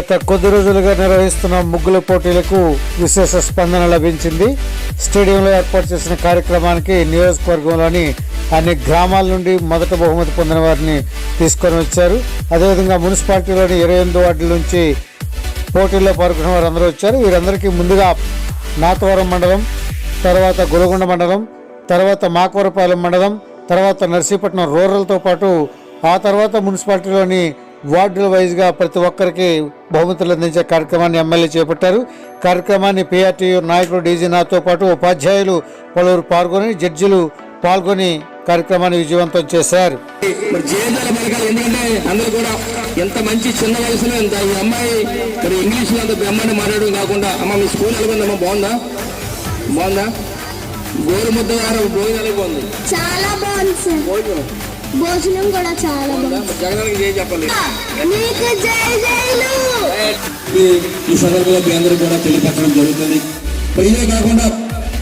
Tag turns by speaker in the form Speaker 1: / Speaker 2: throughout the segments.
Speaker 1: గత కొద్ది రోజులుగా నిర్వహిస్తున్న ముగ్గుల పోటీలకు విశేష స్పందన లభించింది. స్టేడియంలో ఏర్పాటు చేసిన కార్యక్రమానికి నియోజకవర్గంలోని అన్ని గ్రామాల నుండి మొదట బహుమతి పొందిన వారిని తీసుకొని వచ్చారు. అదేవిధంగా మున్సిపాలిటీలోని ఇరవై ఎనిమిది వార్డుల నుంచి పోటీల్లో పాల్గొన్న వారందరూ వచ్చారు. వీరందరికీ ముందుగా నాతవరం మండలం తర్వాత గొలగొండ మండలం తర్వాత మాకవరపాలెం మండలం తర్వాత నర్సీపట్నం రూరల్తో పాటు ఆ తర్వాత మున్సిపాలిటీలోని వార్డుల వైజ్గా ప్రతి ఒక్కరికి బహుమతులు అందించే కార్యక్రమాన్ని ఎమ్మెల్యే చేపట్టారు. కార్యక్రమాన్ని పిఆర్టీయూ నాయకుడు డీజీనాథ్తో పాటు ఉపాధ్యాయులు పలువురు పాల్గొని జడ్జిలు పాల్గొని కార్యక్రమాన్ని విజయవంతం చేశారు.
Speaker 2: ఎందుకంటే అందరూ కూడా ఎంత మంచి చిన్న వయసులో ఎంత ఈ అమ్మాయి మరి ఇంగ్లీష్లో అంత బ్రహ్మాండ మాట్లాడడం కాకుండా అమ్మ మీ స్కూల్ వెళ్ళకుందమ్మా బాగుందా? బాగుందా? గోరు ముద్ద గారు భోజనాలు బాగుంది.
Speaker 3: చాలా బాగుంది
Speaker 2: భోజనం
Speaker 3: కూడా చాలా
Speaker 2: బాగుందా?
Speaker 3: బాగుంది
Speaker 2: మరి జగనానికి చేయి చెప్పాలి
Speaker 3: మీకు జై జైలు.
Speaker 2: ఈ- మీ అందరూ కూడా తెలియపరచడం జరుగుతుంది. ఇదే కాకుండా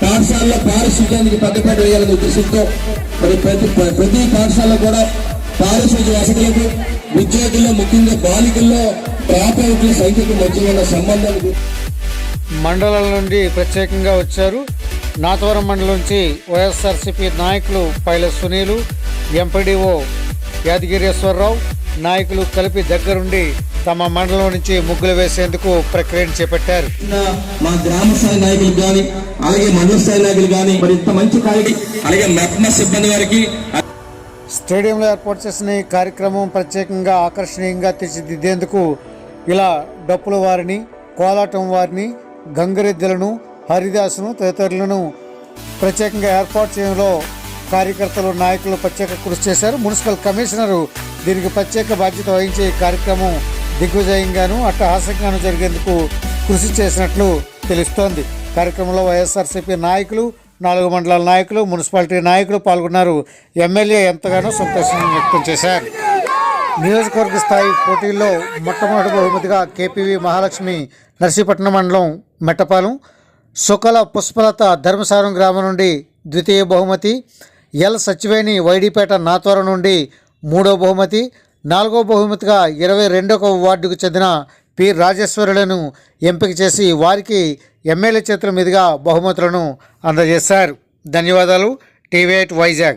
Speaker 2: పాఠశాలలో పారిశుద్ధ్యానికి పెద్దపేట వేయాలనే ఉద్దేశంతో మరి ప్రతి ప్రతి పాఠశాలలో కూడా పారిశుద్ధ్య వసతులకు విద్యార్థుల్లో ముఖ్యంగా బాలికల్లో డ్రాప్ అవుట్ల సంఖ్యకు మధ్య ఉన్న సంబంధాలు
Speaker 1: మండలాల నుండి ప్రత్యేకంగా వచ్చారు. నాతవరం మండలం నుంచి వైఎస్ఆర్సీపీ నాయకులు పైల సునీలు ఎంపీడీఓ యాదగిరీశ్వరరావు నాయకులు కలిపి దగ్గరుండి తమ మండలం నుంచి ముగ్గులు వేసేందుకు ప్రక్రియను చేపట్టారు.
Speaker 2: మా గ్రామ స్థాయి నాయకులు కానీ అలాగే మండల స్థాయి నాయకులు కానీ మరి ఇంత మంచి కార్యక్రమం అలాగే మెప్మ సిబ్బంది వారికి
Speaker 1: స్టేడియంలో ఏర్పాటు చేసిన ఈ కార్యక్రమం ప్రత్యేకంగా ఆకర్షణీయంగా తీర్చిదిద్దేందుకు ఇలా డప్పుల వారిని కోలాటం వారిని గంగరెద్దులను హరిదాసును తదితరులను ప్రత్యేకంగా ఏర్పాటు చేయడంలో కార్యకర్తలు నాయకులు ప్రత్యేక కృషి చేశారు. మున్సిపల్ కమిషనరు దీనికి ప్రత్యేక బాధ్యత వహించే ఈ కార్యక్రమం దిగ్విజయంగాను అట్టహాసంగాను జరిగేందుకు కృషి చేసినట్లు తెలుస్తోంది. కార్యక్రమంలో వైఎస్ఆర్సీపీ నాయకులు నాలుగు మండలాల నాయకులు మున్సిపాలిటీ నాయకులు పాల్గొన్నారు. ఎమ్మెల్యే ఎంతగానో సంతోషం వ్యక్తం చేశారు. నియోజకవర్గ స్థాయి పోటీల్లో మొట్టమొదటి బహుమతిగా కేపీవి మహాలక్ష్మి నర్సీపట్నం మండలం మెట్టపాలెం సుకల పుష్పలత ధర్మసారం గ్రామం నుండి ద్వితీయ బహుమతి ఎల్ సచివేణి వైడిపేట నాతోర నుండి మూడో బహుమతి నాలుగో బహుమతిగా ఇరవై రెండవ వార్డుకు చెందిన పి. రాజేశ్వరులను ఎంపిక చేసి వారికి ఎమ్మెల్యే చేతుల మీదుగా బహుమతులను అందజేశారు. ధన్యవాదాలు. TV eight Vizag.